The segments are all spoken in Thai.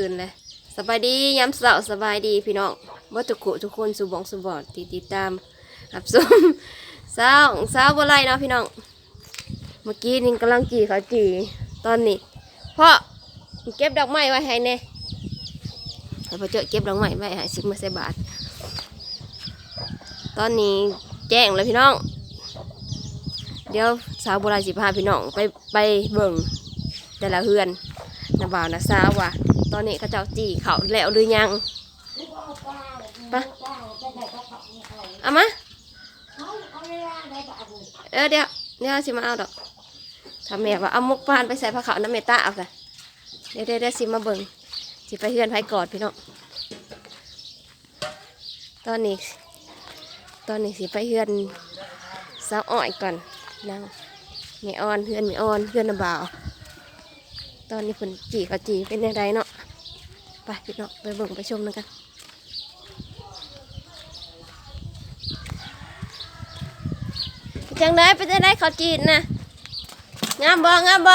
ตื่นเลยสบายดีย้ำเสาร์สบายดีพี่น้องว่าทุกคนทุกคนสุบองสุบอดติดติดตามรับชมเศร้าเศร้าบ่ไรเนาะพี่น้อง เมื่อกี้นี่กำลังจีเขาจีตอนนี้พ่อเก็บดอกไม้ไว้ให้เน่ให้พ่อเจอเก็บดอกไม้ไว้ให้สิบมาใส่บาท ตอนนี้แจ้งแล้วพี่น้อง เดี๋ยวสาวโบราณสิพาพี่น้องไปไปเบิ่งแต่ละเฮือนนะบ่าวนะสาวว่ะ ตอนนี้เขาเจ้าจีเขาแล้วหรือยังปะเอามาเออเดี๋ยวเดี๋ยวสิมาเอาดอกถ้าแม่ว่าเอามุกปานไปใส่ผ้าขาวน้ำเมตตาเอาค่ะเดี๋ยวเดี๋ยวเดี๋ยวสิมาเบิ่งสิไปเฮือนไผกอดพี่น้องตอนนี้ตอนนี้สิไปเฮือนสาวอ้อยก่อนนั่งแม่ออนเฮือนแม่ออนเฮือนน้ำบ่าว ตอนนี้เพิ่นจีเขาจีเป็นยังไงเนาะไปพี่น้องไปเบิ่งไปชมนึงกันไปจังได้ไปจังได้เขาจีนนะงามบ่งามบ่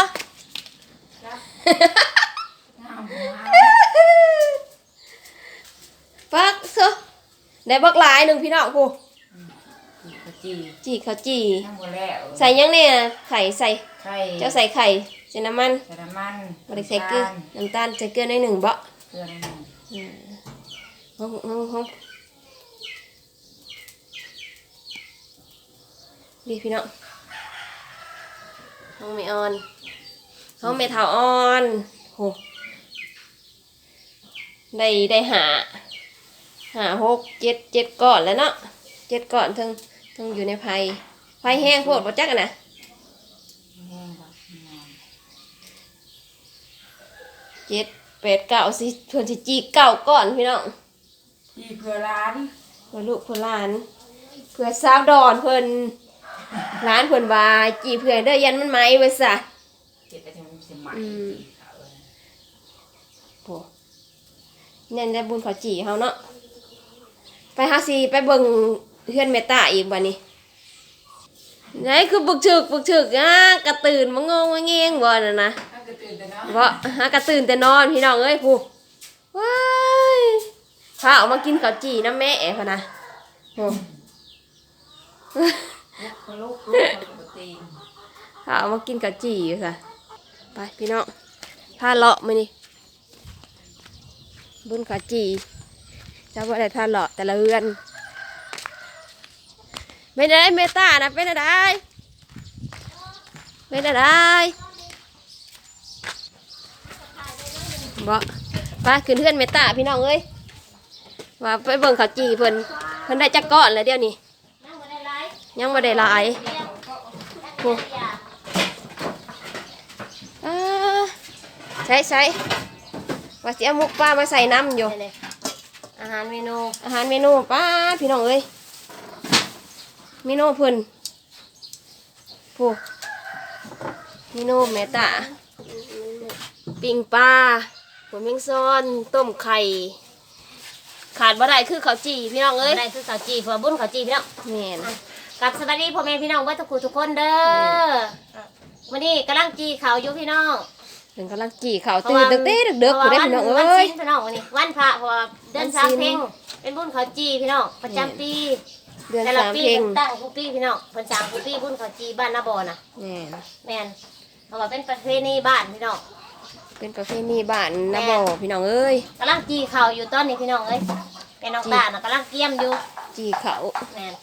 ปักโซได้บักหลายหนึ่งพี่น้องกูขจีจีเขาจีทั้งหมดแล้วใส่ยังเนี่ยไข่ใส่ไข่เจ้าใส่ไข่ ใส่น้ำมันใส่น้ำมันบริใส่เกลือน้ำตาลใส่เกลือในอยหนึ่งเบาะเกลือนิดหนึ่งห้องห้องห้องดีพี่น้องห้องไม่ออนห้องไม่เท่าออนโหได้ได้หาหาหกเจ็ดเจ็ดก่อนแล้วเนาะเจ็ดก่อนทั้งทั้งอยู่ในไผ่ไผ่แห้งโพดบ่จักอะนะ แห้งครับนอน เจ็ดแปดเก้าสิเพื่อนสิจีเก้าก่อนพี่น้องที่เพื่อร้านเพื่อลูกเพื่อหลาน เพื่อสาวดอนเพื่อนร้านเพื่อนวาจีเพื่อนเด้อยันมันไหมไว้ซะเจ็บไปถึงสมัยอืมที่เขาเออโอ้เนี่ยได้บุญเขาจีเขาเนาะไปหาซีไปเบิ่งเพื่อนเมตตาอีกบัดนี้ไหนคือบึกถึกบึกถึกอะกระตื่นมางงมาเงี้ยงบ่น่ะนะถ้าจะ ตื่นแต่เนาะเพราะหากระตื่นแต่นอนพี่น้องเอ้ยผู้ว้ายพาออกมากินข้าวจี่น้ำแม่พะนะโอ้ลูกลูกลูกปกติพาออกมากินข้าวจี่อยู่ค่ะไปพี่น้องพาเลาะมานี่บุญข้าวจีเจ้าว่าอะไรพาเลาะแต่ละเรือนไม่ได้เมตานะเป็นอะไรเป็นอะไร บ่ไปขึ้นเพื่อนเมตตาพี่น้องเอ้ยว่าไปเบิ่งข้าวจีเพิ่นเพิ่นได้จักก้อนแล้วเดี๋ยวนี้ยังไม่ได้หลายโอ้อ่าใช้ใช้ว่าสิเอามุกป้ามาใส่น้ำอยู่ อาหารเมนู อาหารเมนูป้าพี่น้องเอ้ยเมนูเพิ่นผู้เมนูแม่ตา ปิ้งปลา หัวเมงซ้อนต้มไข่ ขาดบ่ได้คือข้าวจี่พี่น้องเอ้ยได้คือข้าวจีเพื่อบุญข้าวจีพี่น้องแม่นกับสวัสดีพ่อแม่พี่น้องเว่าทุกคนทุกคนเด้อวันนี้กำลังจีเขาวอยู่พี่น้องเพิ่นกำลังจี่ข้าวตื่นตั้งแต่ดึกๆพผู้ราะได้ว่าพี่น้องวันเอ้ยสิ้นพี่น้องวันนี้วันพระเพราะว่าเดือนวันสามศีลเพ่งเป็นบุญข้าวจีพี่น้องประจำปีเดือนแต่ละสามปีเพลงตั้งทุกปีพี่น้องเพิ่นสร้างทุกปีบุญข้าวจีบ้านนาบอน่ะ แม่นแม่นเพราะว่าเป็นประเพณีบ้านพี่น้อง เป็นประเพณีบ้านนะบ่พี่น้องเอ้ยกำลังจีเขาวอยู่ตอนนี้พี่น้องเอ้ยเป็นน้องตาน่ะกำลังเกียมอยู่ จี่ข้าวแม่น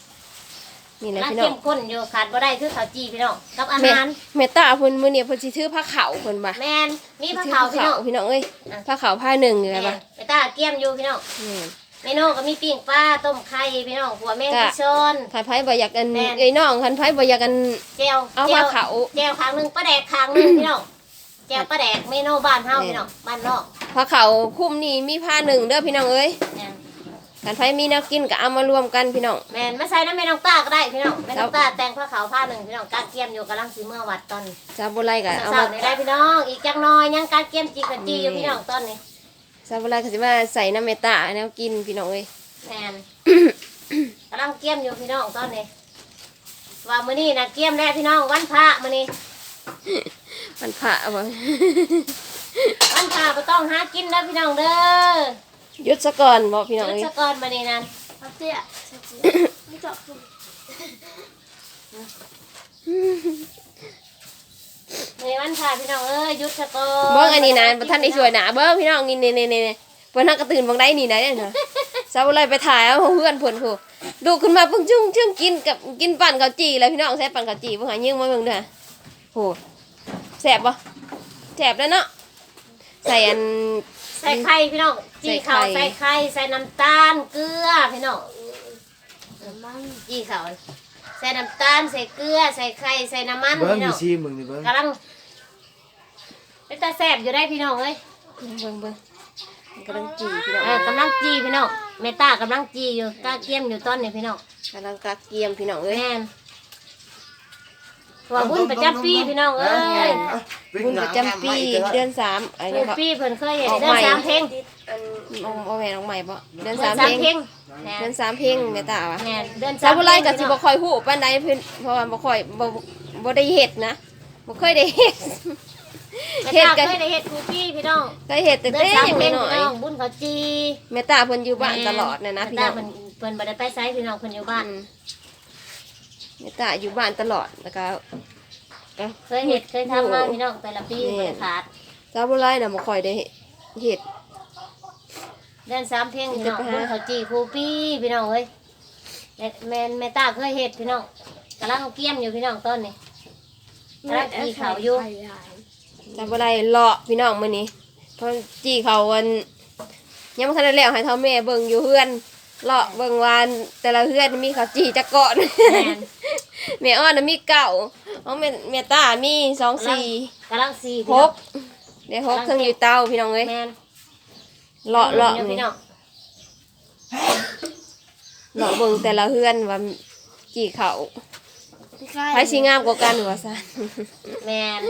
นี่แหละกำลังพี่น้อเข้งมข้นอยู่ขาดบ่ได้คือข้าวจีพี่น้องกับอาแม่หารแม่ตาเพิ่นมื้อนี้เพิ่นสิถือผ้าขาวเพิ่นบ่แมนมีผ้าถือขาวพี่น้องพี่น้องเอ้ยอะผ้าขาวผ้าหนึ่งเลยแม่ป่ะนไปตาเกียมอยู่พี่น้องแม่นเมนูก็มีปิ้งปลาต้มไข่พี่น้องหัวแมงจ้ะกิชอนคันไผบ่อยากกันแม่นเอ้ยน้องคันไผบ่อยากกันแจ่วเอาแจ่ผ้าวขาวแจ่วครั้งหนึงปลาแดกครั้งหนึงพี่น้อง แจ่วปลาแดกเมนูบ้านเฮาแม่นพี่น้องบ้านนอกผ้าขาวคุ้มนี่มีผ้าหนึ่งเด้อพี่น้องเอ้ยแม่นคันไผมีแนวกินก็เอามารวมกันพี่น้องแม่นมาใส่น้ำแม่น้องตาก็ได้พี่น้องแม่น้องครับตาแต่งผ้าขาวผ้าหนึ่งพี่น้องการเกียมอยู่กำลังสีเมื่อวัดตอนนี้ซาบุไรก็เอาสามาวๆนี่ได้พี่น้อง อีกจักหน้อยยังการเกียมจีกันจีอยู่แม่นพี่น้องตอนนี้ซาบุไรก็สิมาใส่น้ำเมตตาแนวกินพี่น้องเอ้ยแม่นกำลังเกียมอยู่พี่น้องตอนนี้ว่ามื้อนี้นะเกียมแล้วพี่น้องวันพระมื้อนี้ มันพระบ่วันพาบ่ต้องหากินนะพี่น้องเด้อหยุดซะก่อนบอกพี่น้องรัเอ้ยชกรมานี่นั่นเอาเตี้ยใส่เตี้ยไม่เจาะคุณในวันพาพี่น้องเอ้ยหยุดชะกรเบิ้งอันนี้นะบ่ท่านได้ช่วยหนาเบิ้งพี่น้องนี่นี่นี่นี่เพิ่นนักกระตื่นบางได้นี่นะเนี่ยนะสาวอะไรไปถ่ายเอาเพื่อนเพิ่นผู้ดูขึ้นมาเพิ่งจุ้งจุ้งกินกับกินปั่นข้าวจี่เลยพี่น้องแซ่บปั่นข้าวจี่เพิ่งหายิงมาเบิ่งเด้อโห แซ่บบ่แซ่บแล้วเนาะใส่อัน ใส่ไข่พี่น้องจีข้าวใส่ใส่ไข่ไข่ใส่น้ำตาลเกลือพี่น้องมันจีข้าวใส่น้ำตาลใส่เกลือใส่ไข่ใส่น้ำมันเบิ้งพี่มีน้องซีมึงนี่เบิ้งกำลังเป็นตาแซ่บอยู่ได้พี่น้องเอ้ยเบิ่งเบิ่งเบิ่งกำลังจีพี่น้องเออกำลังจีพี่น้องเมตากำลังจีอยู่กล้าเกียมอยู่ต้นนี่พี่น้องกำลังกักเกียมพี่น้องเอ้ยแม่น ตัวบุญประจำปีพี่น้องเอ้ยบุญประจำปีเดือนสามอะไรบุนะญครับปีเพิ่นเคยเห็นออกเดือนใหม่สามเพลงอันเอาเอาแม่น้องใหม่บ่เดือนเดือสานมสามเพเพลลงงแม่นเดือนสามเพลงแม่ตาวะแม่นเดือนสาวบุไรก็สิพี่บ่น้องค่อยฮู้ปานใดเพิ่นเพราะว่าบ่ค่อยบ่บ่ได้เฮ็ดนะบ่เคยได้เฮ็ดแม่เฮ็ดตากันเคยได้เฮ็ดครูพี่พี่น้องเคยเฮ็ดแต่เดือเต้นสามยังเพลงน้อพี่ยน้องบุญเขาจีๆแม่ตาเพิ่นอยู่บ้านตลอดน่ะนะพี่น้องแม่ตาเพิ่นเพิ่นบ่ได้ไปไสพี่น้องเพิ่นอยู่บ้าน อืมแม่ตาอยู่บ้านตลอดแล้วก็ก็เคยเฮ็ดเคยทำมาพี่น้องแต่ละปีบ่ได้ขาดสาวบุไรน่ะบ่ค่อยได้เฮ็ดเดือนสามเพลงพี่น้องจะไปหาบุญเขาจีครูพี่พี่น้องเอ้ยแม่แม่แม่ตาเคยเฮ็ดพี่น้องกำลังเกี้ยมอยู่พี่น้องต้นนี่กำลังจีเขาอยู่ไข่หลายสาวบุไรเลาะพี่น้องมื้อนี้เพราะจี้เขาวันยังบ่ทันได้แล้วให้เท่าแม่เบิ่งอยู่เฮือนเลาะเบิ่งวานแต่ละเฮือนมีข้าวจี้จักเกาะ แม่นแม่อ้อนน่ะมีเก่าของแม่แม่ตามีสองสี่กำลังสีหกเดี๋ยวหกเครื่องอยู่เตาพี่น้องเอ้ยแมนเลาะเลาะพี่นี่น้องเลาะเบิ่งแต่ละเฮือนว่ากี่เขาพี่ไข่ไผสิงามกว่ากันว่าซั่นแมน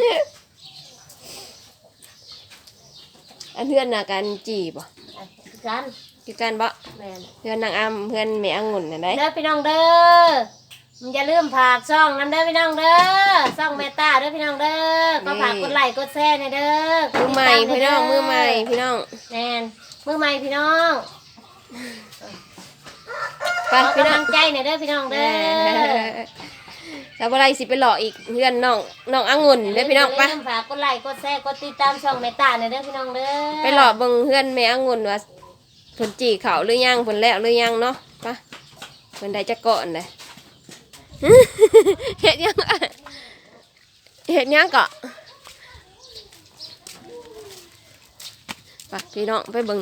อันเฮือนน่ะกันจีบ่กันคือกันบ่แมนเฮือนนางอ้ำเฮือนแม่องุ่นน่ะได้ เด้อพี่น้องเด้อ อย่าลืมฝากช่องน้ำเด้อพี่น้องเด้อช่องเมตาเด้อพี่น้องเด้อก็ฝากกดไลค์กดแชร์ในอยเด้อมือใหม่พี่น้องมือใหม่พี่น้องแมนมือใหม่พี่น้องไปขอพี่กำน้อลังงใจในอยเด้อพี่น้องเอเด้ออแล้วบ่ได้สิไปหลอกอีกเฮือนน้องน้ององุ่นเด้อพี่น้องไปย่าลืมฝากกดไลค์กดแชร์กดติดตามช่องเมตาในอยเด้อพี่น้องเด้อไปหลอกเบิ่งเฮือนแม่องุ่นว่าเพิ่นจีเขาหรือยังเพิ่นแล้วหรือยังเนาะไปเพิ่นได้จักก่อนเลย เฮ็ดยังอะเฮ็ดยังก็ไปพี่น้องไปเบิ่ง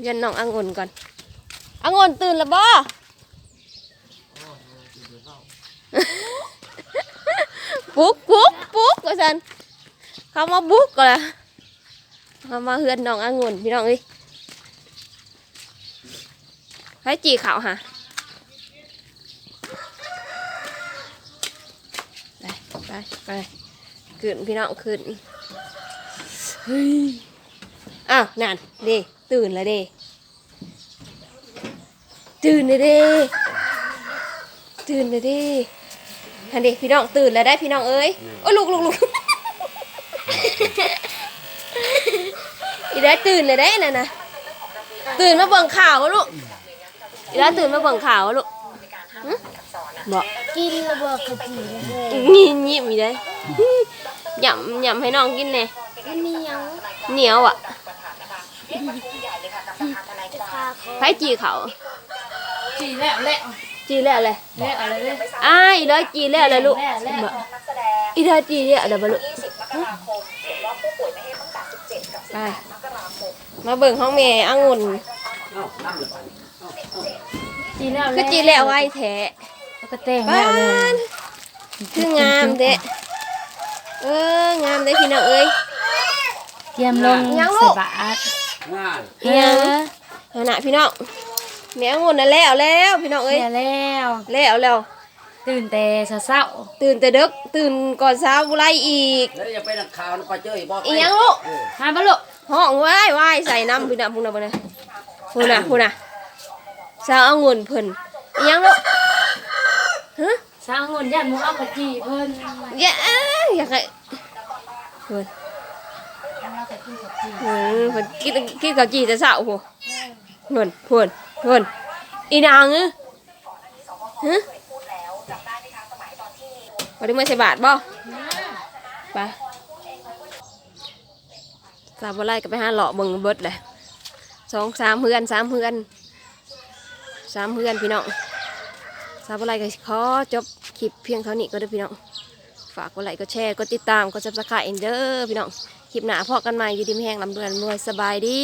เฮือนน้ององุ่นก่อนองุ่นตื่นแล้วบ่ปุ๊กปุ๊กปุ๊กว่าซั่นเขามาบุกก็ละเขามาเฮือนน้ององุ่นพี่น้องเอ้ยให้จีขาวฮะ ไปไปขึ้นพี่น้องขึ้นเฮ้ยอ้าวนั่นเด้ตื่นแล้วเด้ตื่นเลยเด้ตื่นเลยเด้ฮันเด้พี่น้องตื่นแล้วได้พี่น้องเอ้ยโอ้ลุกลุกลุกอีได้ตื่นเลยได้น่ะนะตื่นมาเบิ่งข่าววะลูกอีได้ตื่นมาเบิ่งข่าววะลูกหึบอก กินระเบิดขจีเลยงีบงีบอีได้หยำหยำให้น้องกินเลยมันมียังเหนียวอะจะฆ่าเขาไผจีเขาจีแล้วแล้วจีแล้วเลยแล้วอะไรเลยอ้ายอีได้จีแล้วเลยลูกแล้วแล้วบอกอีได้จีแล้วเลยบ่ลูกไปมาเบิ่งห้องแม่องุ่นจีแล้วคือจีแล้วไว้แท้ แล้วก็แต่งบ้าแล้วเลยนคืองามเด้เอองามเด้พี่น้องเอ้ยเตรียมลงยังลูใส่กบาตรอิหยังเอาน่ะพี่น้องแม่องุ่นน่ะแล้วแล้วพี่น้องเอ้เอ้ยยแล้วแล้วแล้วตื่นแต่เช้าตื่นแต่ดึกตื่นก่อนเช้าบุไรอีกแล้วอย่าไปนักข่าวนะก็เจออีกบอกอีหยังลูกๆมาบ่ลูกห้องไว้ไว้ใส่น้ำพี่น้องพุ่นน่ะพุ่นน่ะพุ่นน่ะพุ่นน่ะสาวองุ่นเพิ่นอีหยังลูก ฮะสร้างเงินยันหมูเอากะจีเพิ่นอย่าอยากให้เพิ่นเออเพิ่นกินกินข้าวจีแต่เช้าโหเงินเพิ่นเพิ่นอีนางเอ้อฮะบ่ได้มาใส่บาทบ่ไปสาวบ่ไล่ก็ไปหาเลาะเบิ่งเบิดแหละสองสามเฮือนสามเฮือนสามเฮือนพี่น้อง สาวบ่ไลก็ขอจบคลิปเพียงเท่านี้ก็ได้พี่น้อง ฝากกดไลค์กดแชร์กดติดตามกดซับสไครต์เด้อพี่น้อง คลิปหน้าพอกันใหม่อยู่ดีไม่แห้งลำเดือนรวยสบายดี